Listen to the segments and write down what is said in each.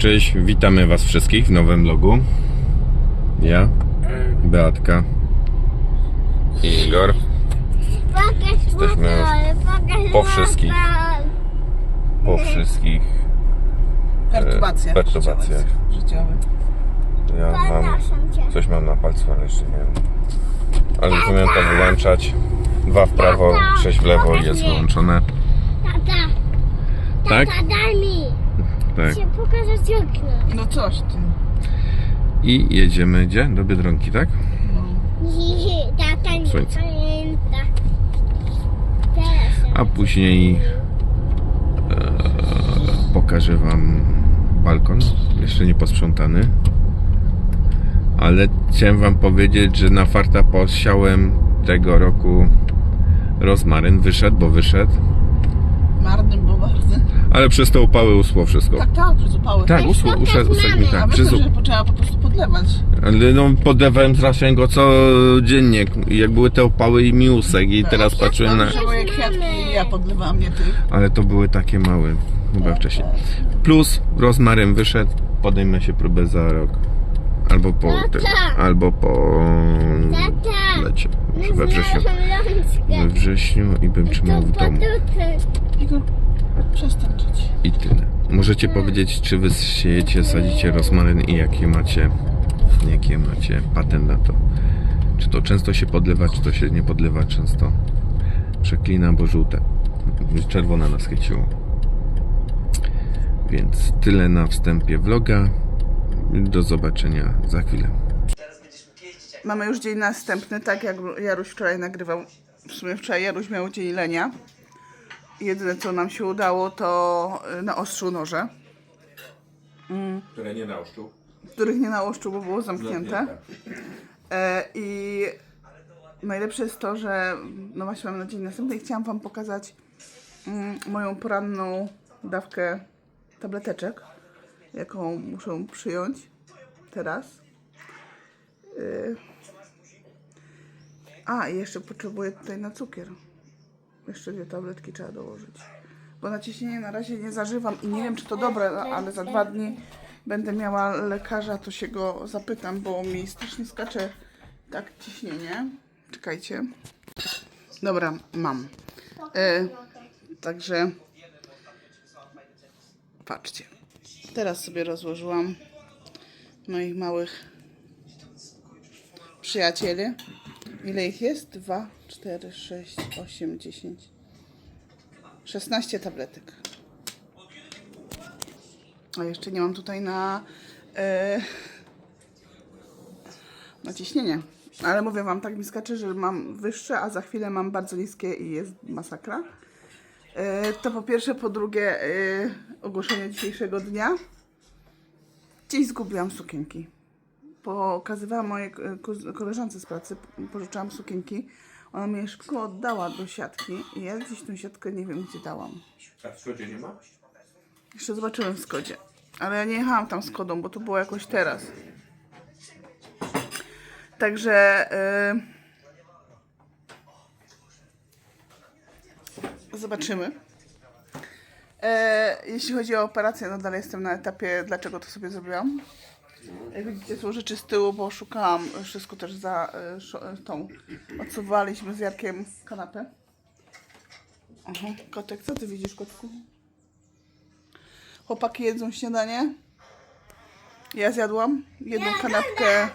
Cześć, witamy Was wszystkich w nowym vlogu. Ja, Beatka i Igor. Jesteśmy już po wszystkich. Po wszystkich Perturbacjach. perturbacjach. Życiowych. ja mam coś mam na palcu, ale jeszcze nie wiem. Ale już umiem to wyłączać. Dwa w prawo, sześć w lewo i jest wyłączone. Tak? daj mi Tak. się pokazać okno. No coś ty. I jedziemy gdzie? Do Biedronki, tak? Hihi, Tata nie Słońce. pamięta. Teraz. A później e, pokażę Wam balkon, jeszcze nie posprzątany. Ale chciałem Wam powiedzieć, że na farta posiałem tego roku rozmaryn. Wyszedł, bo wyszedł. Ale przez te upały uschło wszystko. Tak, tak, przez upały. Tak, uschło, uszedł, A tak. myślę, Przez, że potrzeba po prostu podlewać. ale no podlewałem zraszałem go codziennie, jak były te upały i mi usek i teraz patrzyłem na... Moje kwiatki ja podlewałam, nie ty. Ale to były takie małe, chyba wcześniej. Plus rozmaryn wyszedł, podejmę się próbę za rok. Albo po tym, albo po lecie. Może we wrześniu. We wrześniu i bym trzymał w domu. Igor, przestań. Możecie powiedzieć, czy wy siejecie, sadzicie rozmaryn i jakie macie, jakie macie patent na to. Czy to często się podlewa, czy to się nie podlewa często. Przeklina, bo żółte. Czerwone nas chyciło. Więc tyle na wstępie vloga. Do zobaczenia za chwilę. Mamy już dzień następny, tak jak Jaruś wczoraj nagrywał. W sumie wczoraj Jaruś miał dzień lenia. Jedyne co nam się udało to y, naostrzył noże, Które nie naoszczuł. których nie naostrzył, bo było zamknięte. E, I najlepsze jest to, że no właśnie mamy na dzień następny i chciałam Wam pokazać mm, moją poranną dawkę tableteczek, jaką muszę przyjąć teraz. Y, A, i jeszcze potrzebuję tutaj na cukier. Jeszcze dwie tabletki trzeba dołożyć. Bo na ciśnienie na razie nie zażywam i nie wiem, czy to dobre, ale za dwa dni będę miała lekarza, to się go zapytam, bo mi strasznie skacze tak ciśnienie. Czekajcie. Dobra, mam. E, także patrzcie. Teraz sobie rozłożyłam moich małych przyjacieli. Ile ich jest? 2, 4, 6, 8, 10. 16 tabletek. A jeszcze nie mam tutaj na, e, na ciśnienie. Ale mówię wam, tak mi skacze, że mam wyższe, a za chwilę mam bardzo niskie i jest masakra. E, to po pierwsze, po drugie e, ogłoszenie dzisiejszego dnia. Dziś zgubiłam sukienki. Pokazywałam mojej koleżance z pracy, pożyczałam sukienki. Ona mi je szybko oddała do siatki i ja gdzieś tą siatkę nie wiem gdzie dałam. A w schodzie nie ma? Jeszcze zobaczyłem w Skodzie. Ale ja nie jechałam tam z Kodą, bo to było jakoś teraz. Także yy, zobaczymy. E, jeśli chodzi o operację, no dalej jestem na etapie, dlaczego to sobie zrobiłam. Jak widzicie, są rzeczy z tyłu, bo szukałam wszystko też za e, e, tą. Odsuwaliśmy z Jarkiem kanapę. Aha, kotek, co ty widzisz, kotku? Chłopaki jedzą śniadanie. Ja zjadłam jedną kanapkę.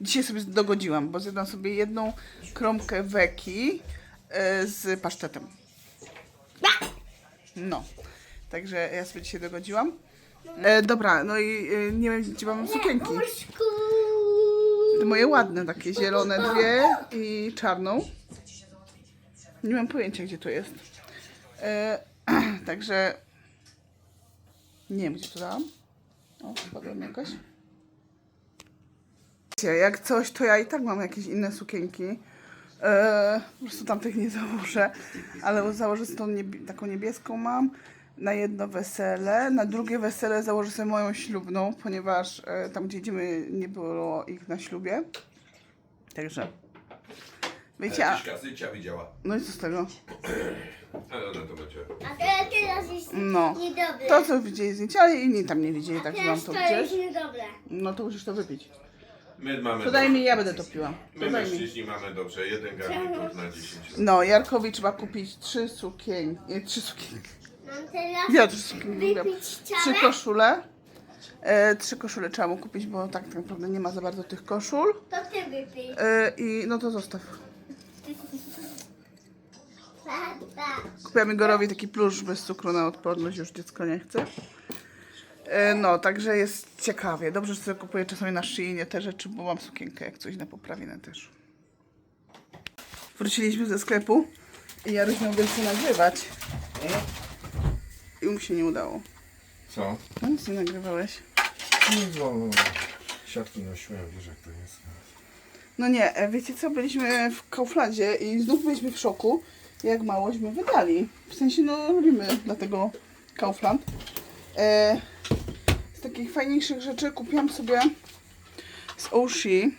Dzisiaj sobie dogodziłam, bo zjadłam sobie jedną kromkę weki e, z pasztetem. No. Także ja sobie dzisiaj dogodziłam. E, dobra, no i e, nie wiem, gdzie mam sukienki. Te moje ładne, takie zielone dwie i czarną. Nie mam pojęcia, gdzie to jest. E, także nie wiem, gdzie to dałam. O, spadłem jakoś. Wiecie, Jak coś, to ja i tak mam jakieś inne sukienki. E, po prostu tamtych nie założę, ale założę sobie tą niebie- taką niebieską mam na jedno wesele. Na drugie wesele założę sobie moją ślubną, ponieważ e, tam, gdzie idziemy, nie było ich na ślubie. Także Wiecie, a... Zycia widziała. No i co z tego? Ale ona to będzie. A teraz, teraz jest No. niedobre. To, co widzieli zdjęcia, ale inni tam nie widzieli, A tak mam teraz to to jest gdzieś. niedobre. No to musisz to wypić. My mamy. To daj mi, ja będę to piła. My To daj mi. mężczyźni mamy dobrze, jeden garnitur na 10 No, Jarkowi trzeba kupić trzy sukien... Nie, trzy sukienki. Mam teraz mówię. wypić Trzy koszule. E, trzy koszule trzeba mu kupić, bo tak naprawdę nie ma za bardzo tych koszul. To ty wypij. E, I no to zostaw. Tata. Kupiłam Igorowi taki plusz bez cukru na odporność, już dziecko nie chce. E, No, także jest ciekawie. Dobrze, że sobie kupuję czasami na szyjnie te rzeczy, bo mam sukienkę jak coś na poprawinę też. Wróciliśmy ze sklepu i Jaruś miał wielce nagrywać. Mu się nie udało. Co? No nic nie nagrywałeś. Nie wolno. Siatki nosiłem, wiesz jak to jest. No nie, e, wiecie co, byliśmy w Kauflandzie i znów byliśmy w szoku, jak małośmy wydali. W sensie, no robimy dlatego Kaufland. E, z takich fajniejszych rzeczy kupiłam sobie z Oshi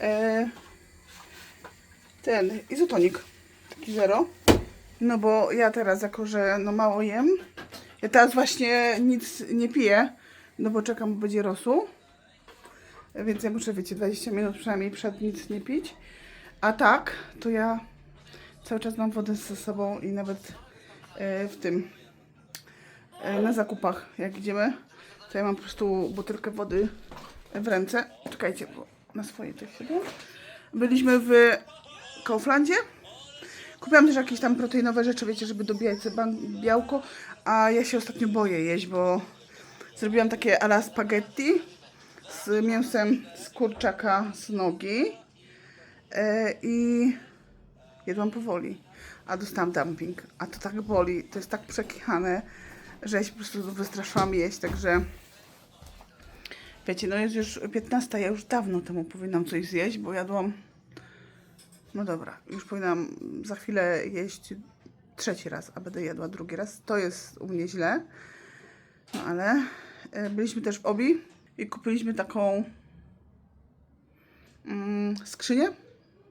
e, ten izotonik, taki zero. No bo ja teraz, jako że no mało jem, ja teraz właśnie nic nie piję, no bo czekam, bo będzie rosół. Więc ja muszę, wiecie, 20 minut przynajmniej przed nic nie pić. A tak, to ja cały czas mam wodę ze sobą i nawet e, w tym, e, na zakupach, jak idziemy, to ja mam po prostu butelkę wody w ręce. Czekajcie, bo na swoje to siedzę. Byliśmy w Kauflandzie. Kupiłam też jakieś tam proteinowe rzeczy, wiecie, żeby dobijać białko, a ja się ostatnio boję jeść, bo zrobiłam takie ala spaghetti z mięsem z kurczaka z nogi e, i jadłam powoli, a dostałam dumping, a to tak boli, to jest tak przekichane, że ja się po prostu wystraszyłam jeść, także wiecie, no jest już 15, ja już dawno temu powinnam coś zjeść, bo jadłam no dobra, już powinnam za chwilę jeść trzeci raz, a będę jadła drugi raz. To jest u mnie źle. No ale e, byliśmy też w Obi i kupiliśmy taką mm, skrzynię.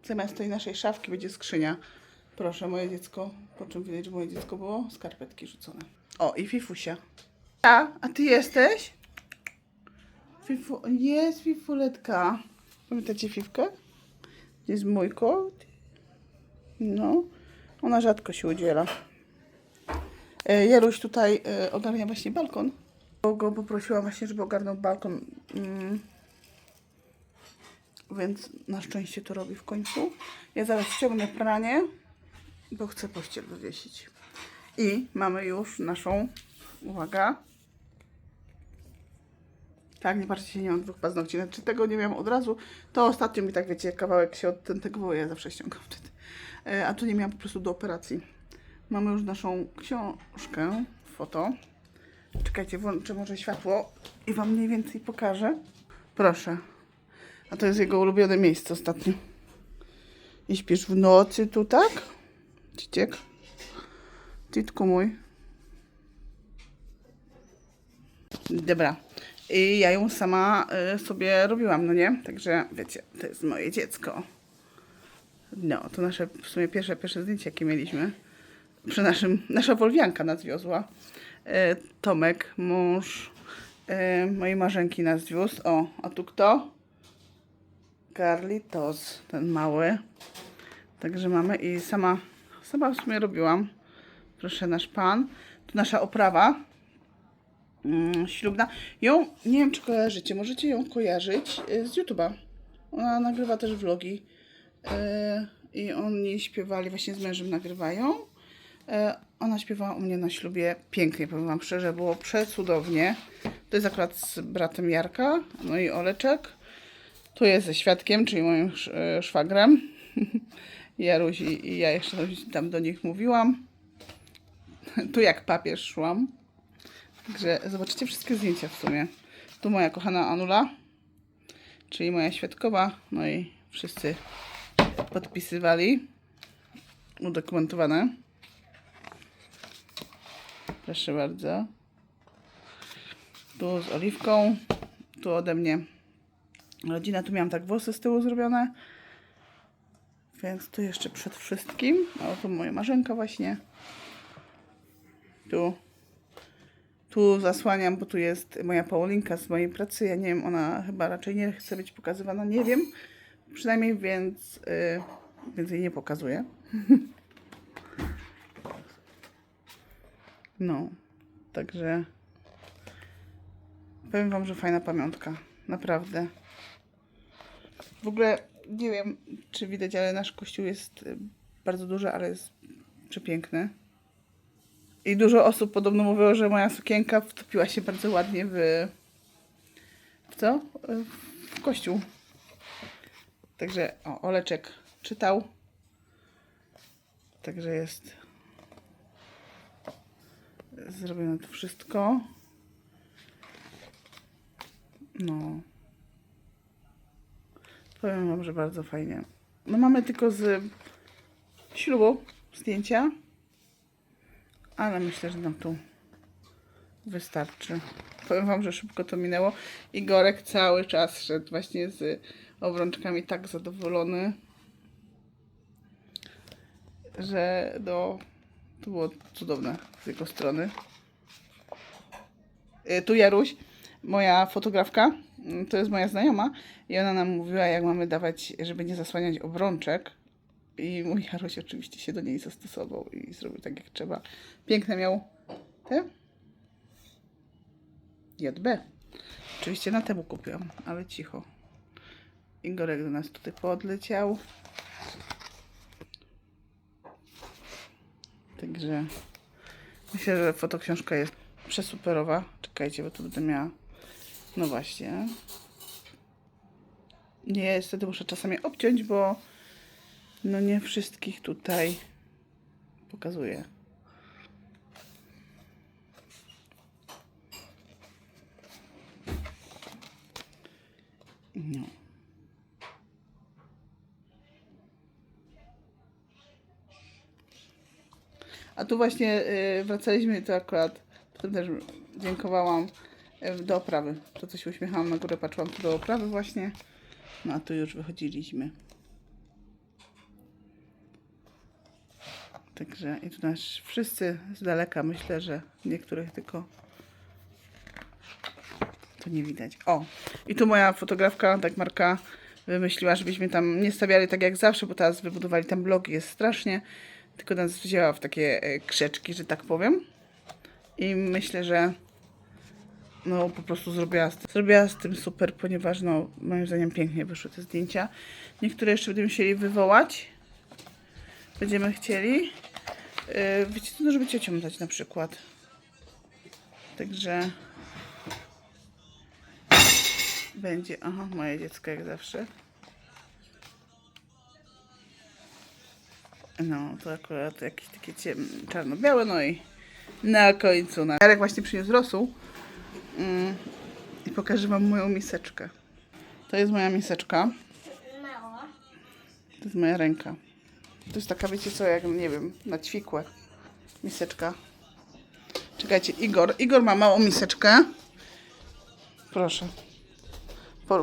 Zamiast tej naszej szafki będzie skrzynia. Proszę, moje dziecko. Po czym widać, że moje dziecko było? Skarpetki rzucone. O, i Fifusia. A, a ty jesteś? Fifu, jest Fifuletka. Pamiętacie Fifkę? Jest mój kot. No, ona rzadko się udziela. E, Jaruś tutaj e, ogarnia właśnie balkon. Bo go poprosiłam właśnie, żeby ogarnął balkon. Mm. Więc na szczęście to robi w końcu. Ja zaraz ściągnę pranie, bo chcę pościel wywiesić. I mamy już naszą, uwaga, tak, nie patrzcie, nie mam dwóch paznokci. Znaczy tego nie miałam od razu. To ostatnio mi tak, wiecie, kawałek się odtentegował, ja zawsze ściągam wtedy. E, A tu nie miałam po prostu do operacji. Mamy już naszą książkę, foto. Czekajcie, włączę może światło i Wam mniej więcej pokażę. Proszę. A to jest jego ulubione miejsce ostatnio. I śpisz w nocy tu, tak? Ciciek? Titku mój. Dobra. I ja ją sama y, sobie robiłam, no nie? Także wiecie, to jest moje dziecko. No, to nasze w sumie pierwsze, pierwsze zdjęcie, jakie mieliśmy. Przy naszym, nasza Wolwianka nas wiozła. E, Tomek, mąż e, mojej marzenki nas wiózł. O, a tu kto? Carlitos, ten mały. Także mamy i sama, sama w sumie robiłam. Proszę, nasz pan. Tu nasza oprawa mm, ślubna. Ją, nie wiem czy kojarzycie, możecie ją kojarzyć e, z YouTube'a. Ona nagrywa też vlogi. E, I oni śpiewali, właśnie z mężem nagrywają. E, Ona śpiewała u mnie na ślubie pięknie, powiem Wam szczerze, było przecudownie. To jest akurat z bratem Jarka, no i Oleczek. Tu jest ze świadkiem, czyli moim sz- szwagrem. Jaruś i, i ja jeszcze tam do nich mówiłam. Tu jak papież szłam. Także zobaczycie wszystkie zdjęcia w sumie. Tu moja kochana Anula, czyli moja świadkowa, no i wszyscy podpisywali. Udokumentowane. Proszę bardzo. Tu z oliwką. Tu ode mnie rodzina. Tu miałam tak włosy z tyłu zrobione. Więc tu jeszcze przed wszystkim. O, tu moja marzenka właśnie. Tu. Tu zasłaniam, bo tu jest moja Paulinka z mojej pracy. Ja nie wiem, ona chyba raczej nie chce być pokazywana. Nie wiem. Przynajmniej więc, yy, więc jej nie pokazuję. No. Także powiem wam, że fajna pamiątka. Naprawdę. W ogóle nie wiem, czy widać, ale nasz kościół jest y, bardzo duży, ale jest przepiękny. I dużo osób podobno mówiło, że moja sukienka wtopiła się bardzo ładnie w. w co? W kościół. Także, o, Oleczek czytał. Także jest zrobione to wszystko. No. Powiem wam, że bardzo fajnie. No mamy tylko z ślubu zdjęcia, ale myślę, że nam tu wystarczy. Powiem wam, że szybko to minęło. Igorek cały czas szedł właśnie z obrączkami tak zadowolony, że no, to było cudowne z jego strony. Y, Tu Jaruś, moja fotografka, mm, to jest moja znajoma i ona nam mówiła, jak mamy dawać, żeby nie zasłaniać obrączek. I mój Jaruś oczywiście się do niej zastosował i zrobił tak, jak trzeba. Piękne miał te JB. Oczywiście na temu kupiłam, ale cicho. Igorek do nas tutaj podleciał. Także myślę, że fotoksiążka jest przesuperowa. Czekajcie, bo tu będę miała. No właśnie. Nie, niestety muszę czasami obciąć, bo no nie wszystkich tutaj pokazuję. No. A tu właśnie y, wracaliśmy, to akurat potem też dziękowałam y, do oprawy. To co się uśmiechałam na górę, patrzyłam tu do oprawy właśnie. No a tu już wychodziliśmy. Także i tu nas wszyscy z daleka myślę, że niektórych tylko to nie widać. O, i tu moja fotografka, tak Marka, wymyśliła, żebyśmy tam nie stawiali tak jak zawsze, bo teraz wybudowali tam blogi, jest strasznie. Tylko nas wzięła w takie e, krzeczki, że tak powiem. I myślę, że no po prostu zrobiła z, tym, zrobiła z tym super, ponieważ no moim zdaniem pięknie wyszły te zdjęcia. Niektóre jeszcze będziemy chcieli wywołać. Będziemy chcieli. Yy, wiecie co, no, żeby ciociom dać na przykład. Także będzie, aha, moje dziecko jak zawsze. No, to akurat jakieś takie ciem, czarno-białe, no i na końcu. Na... Jarek właśnie przyniósł rosół mm, i pokażę wam moją miseczkę. To jest moja miseczka, to jest moja ręka. To jest taka, wiecie co, jak, nie wiem, na ćwikłę miseczka. Czekajcie, Igor. Igor ma małą miseczkę. Proszę.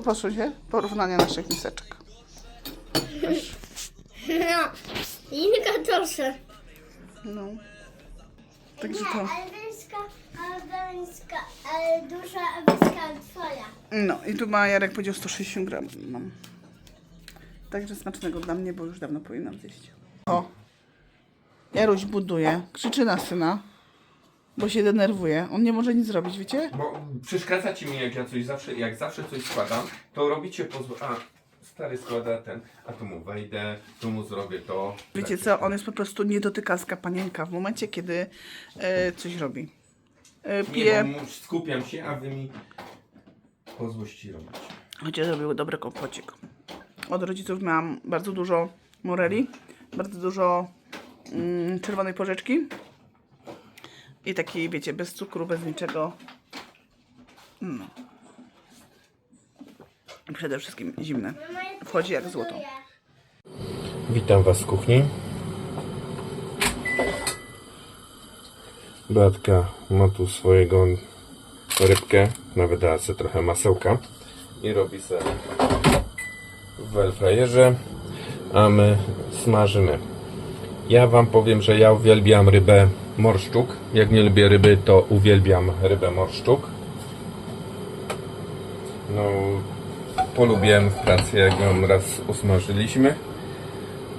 Proszę się, porównanie naszych miseczek. No. Inka proszę. No. Także to... albańska, ale duża albańska twoja. No i tu ma Jarek powiedział 160 gram mam. Także smacznego dla mnie, bo już dawno powinnam zjeść. O! Jaruś buduje, krzyczy na syna, bo się denerwuje. On nie może nic zrobić, wiecie? Bo przeszkadzacie mi, jak ja coś zawsze, jak zawsze coś składam, to robicie pozwól. A, stary składa ten, a tu mu wejdę, tu mu zrobię to. Wiecie co, on jest po prostu niedotykalska panienka w momencie, kiedy e, coś robi. E, Nie, pije, bo mu- skupiam się, a wy mi po złości robicie. chociaż zrobił dobry kompocik. Od rodziców miałam bardzo dużo moreli, bardzo dużo mm, czerwonej porzeczki i taki, wiecie, bez cukru, bez niczego. I Przede wszystkim zimne. Wchodzi jak złoto. Witam Was w kuchni. Beatka ma tu swojego rybkę, nawet sobie trochę masełka i robi se w airfryerze. a my smażymy. Ja wam powiem, że ja uwielbiam rybę morszczuk. Jak nie lubię ryby, to uwielbiam rybę morszczuk. No, polubiłem w pracy, jak ją raz usmażyliśmy.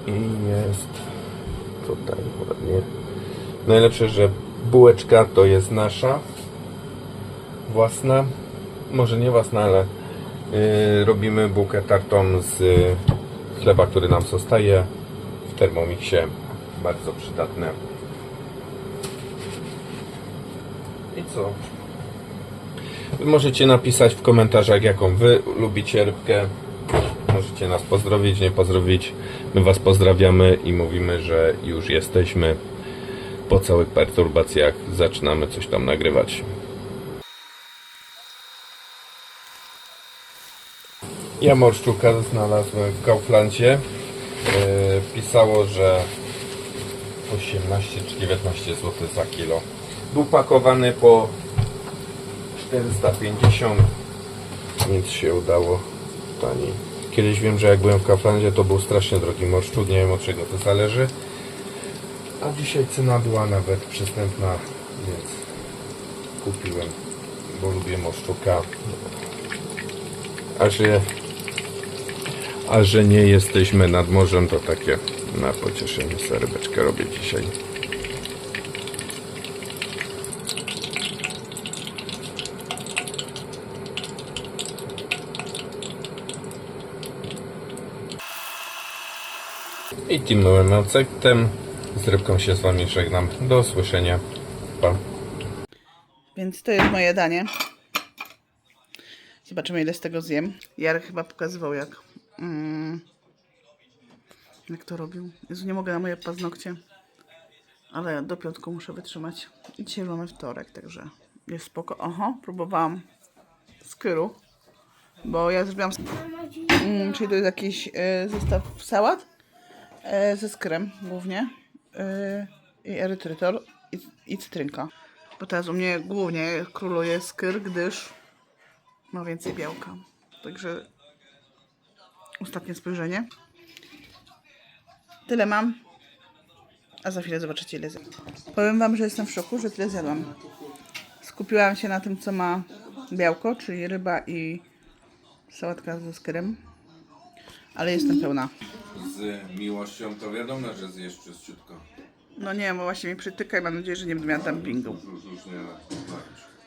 I jest tutaj ładnie. Najlepsze, że bułeczka to jest nasza własna. Może nie własna, ale robimy bułkę tartą z y, chleba, który nam zostaje w termomiksie. Bardzo przydatne. I co? Wy możecie napisać w komentarzach, jaką wy lubicie rybkę. Możecie nas pozdrowić, nie pozdrowić. My was pozdrawiamy i mówimy, że już jesteśmy po całych perturbacjach. Zaczynamy coś tam nagrywać. Ja morszczuka znalazłem w Kauflandzie. E, pisało, że 18 czy 19 zł za kilo. Był pakowany po 450. Nic się udało tani. Kiedyś wiem, że jak byłem w Kauflandzie, to był strasznie drogi morszczuk. Nie wiem od czego to zależy. A dzisiaj cena była nawet przystępna, więc kupiłem, bo lubię morszczuka. A że, a że nie jesteśmy nad morzem, to takie na pocieszenie serbeczkę robię dzisiaj. I tym miłym akcentem z rybką się z Wami żegnam. Do usłyszenia. Pa. Więc to jest moje danie. Zobaczymy, ile z tego zjem. Jarek chyba pokazywał, jak, mm, jak to robił. Jezu, nie mogę na moje paznokcie. Ale do piątku muszę wytrzymać. I dzisiaj mamy wtorek, także jest spoko. Oho, próbowałam skyru. Bo ja zrobiłam... Mm, czyli to jest jakiś y, zestaw sałat y, ze skyrem głównie. Y, I erytrytor i, i cytrynka. Bo teraz u mnie głównie króluje skyr, gdyż ma więcej białka. Także ostatnie spojrzenie. Tyle mam. A za chwilę zobaczycie ile zjadłam. Powiem wam, że jestem w szoku, że tyle zjadłam. Skupiłam się na tym, co ma białko, czyli ryba i sałatka ze skyrem. Ale jestem pełna. Z miłością to wiadomo, że zjesz czyściutko. No nie, bo właśnie mi przytyka i mam nadzieję, że nie będę miała dumpingu.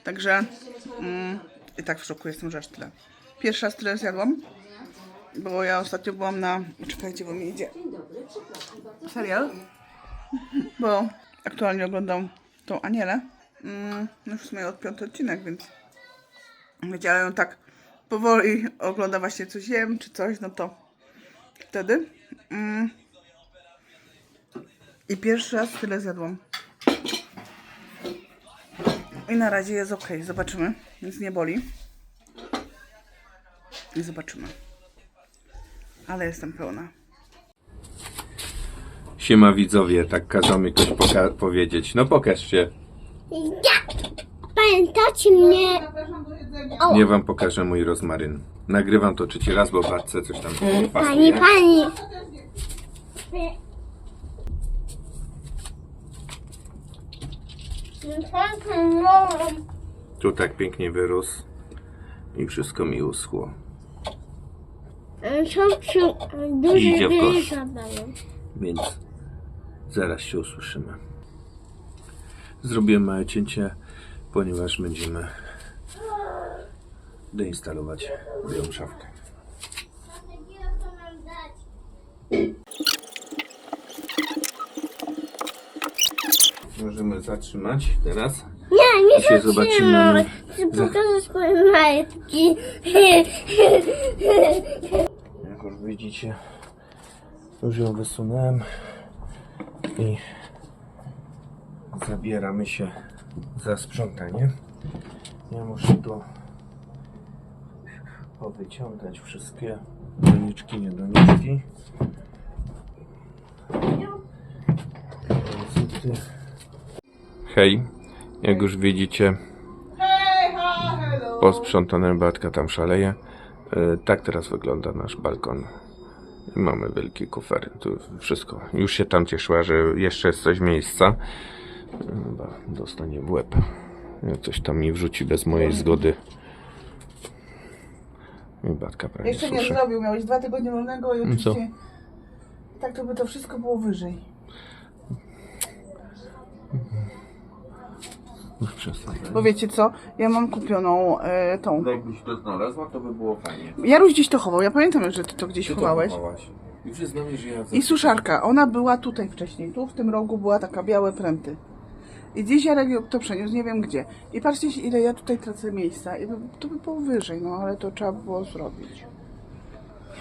Także mm, i tak w szoku jestem, że aż tyle. Pierwszy raz tyle zjadłam, bo ja ostatnio byłam na... Czekajcie, bo mi idzie serial, bo aktualnie oglądam tą Anielę. Mm, no już w sumie od piąty odcinek, więc wiecie, ją tak powoli ogląda właśnie coś jem, czy coś, no to wtedy. Mm, I pierwszy raz tyle zjadłam. I na razie jest ok, zobaczymy. Nic nie boli. I zobaczymy. Ale jestem pełna. Siema widzowie, tak kazał mi ktoś poka- powiedzieć. No pokaż się. Ja! Pamiętacie mnie? Nie wam pokażę mój rozmaryn. Nagrywam to trzeci raz, bo babce coś tam Pani, pasuje. pani. Tu tak pięknie wyrósł i wszystko mi uschło. Są przy duże Idzie w kosz. zabawy. Więc zaraz się usłyszymy. Zrobiłem małe cięcie, ponieważ będziemy doinstalować moją szafkę. Możemy zatrzymać teraz. Nie, nie Dzisiaj zobaczymy. Chcę pokazać swoje majtki. Jak już widzicie, już ją wysunąłem i zabieramy się za sprzątanie. Ja muszę tu powyciągać wszystkie doniczki, nie doniczki. Hej, jak już widzicie, posprzątane Batka tam szaleje. E, Tak teraz wygląda nasz balkon. Mamy wielki kufer. Tu wszystko. Już się tam cieszyła, że jeszcze jest coś miejsca. Chyba dostanie w łeb. Jak coś tam mi wrzuci bez mojej zgody. I Batka prawie Jeszcze nie suszy. zrobił, miałeś dwa tygodnie wolnego i co? oczywiście tak to by to wszystko było wyżej. Już przestań. Bo wiecie co, ja mam kupioną e, tą. Jakbyś to znalazła, to by było fajnie. Jaruś gdzieś to chował, ja pamiętam, że ty to gdzieś chowałeś. I przyznam mi, że ja... I suszarka, ona była tutaj wcześniej, tu w tym rogu była taka białe pręty. I dziś Jarek ją to przeniósł, nie wiem gdzie. I patrzcie, ile ja tutaj tracę miejsca. I by, to by było wyżej, no ale to trzeba było zrobić.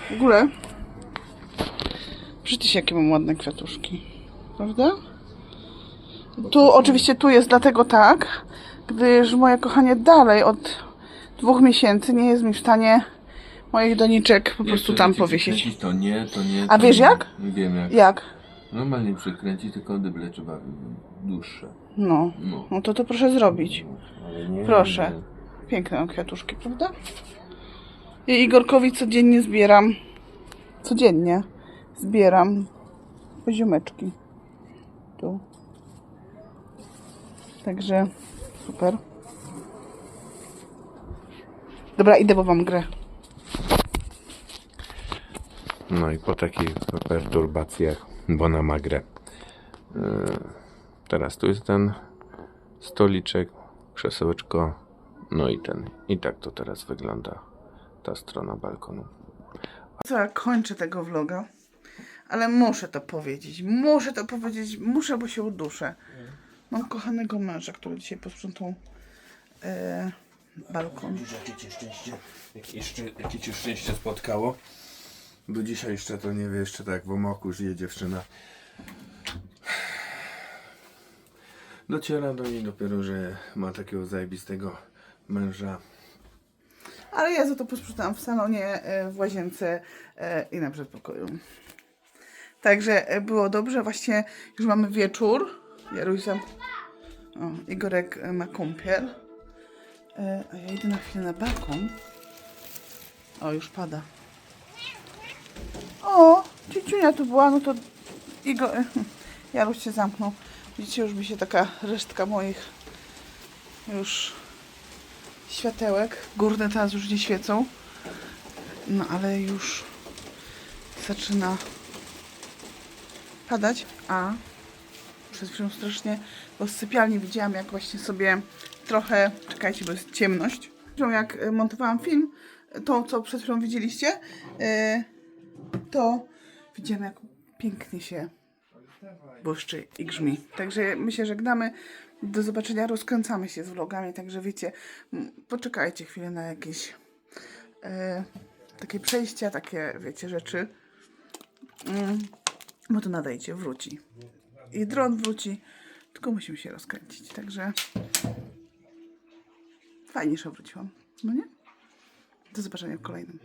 W ogóle, przecież jakie mam ładne kwiatuszki, prawda? Tu, oczywiście tu jest dlatego tak, gdyż moje kochanie dalej od dwóch miesięcy nie jest mi w stanie moich doniczek po prostu tam powiesić. To nie, to nie. A to wiesz nie. jak? Wiem jak. Jak? Normalnie przykręcić, tylko dyble trzeba dłuższe. No, No. no to to proszę zrobić. Nie, Proszę. Piękne kwiatuszki, prawda? I Igorkowi codziennie zbieram, codziennie zbieram poziomeczki. Tu. Także super. Dobra, idę, bo mam grę. No i po takich perturbacjach, bo na ma grę. Yy, Teraz tu jest ten stoliczek, krzesełeczko, no i ten. I tak to teraz wygląda ta strona balkonu. Co, ja kończę tego vloga, ale muszę to powiedzieć, muszę to powiedzieć, muszę, bo się uduszę. Mam kochanego męża, który dzisiaj posprzątał e, balkon. Widzisz, jakie cię szczęście, jakie, jeszcze, jakie cię szczęście spotkało? Bo dzisiaj jeszcze to nie wie, jeszcze tak w omoku żyje dziewczyna. Dociera do niej dopiero, że ma takiego zajebistego męża. Ale ja za to posprzątałam w salonie, e, w łazience e, i na przedpokoju. Także e, było dobrze. Właśnie już mamy wieczór. Jaruś. O, Igorek ma kąpiel. E, A ja idę na chwilę na balkon. O, już pada. O, ciuciunia tu była, no to Igor... Jaruś się zamknął. Widzicie, już mi się taka resztka moich już światełek. Górne teraz już nie świecą. No ale już zaczyna padać. A przed chwilą strasznie, bo z sypialni widziałam, jak właśnie sobie trochę. Czekajcie, bo jest ciemność. Jak e, montowałam film, to co przed chwilą widzieliście, e, to widziałam, jak pięknie się błyszczy i grzmi. Także my się żegnamy. Do zobaczenia. Rozkręcamy się z vlogami, także wiecie, poczekajcie chwilę na jakieś e, takie przejścia, takie, wiecie, rzeczy. Mm, bo to nadejdzie, wróci. I dron wróci, tylko musimy się rozkręcić. Także fajnie, że wróciłam. No nie? Do zobaczenia w kolejnym.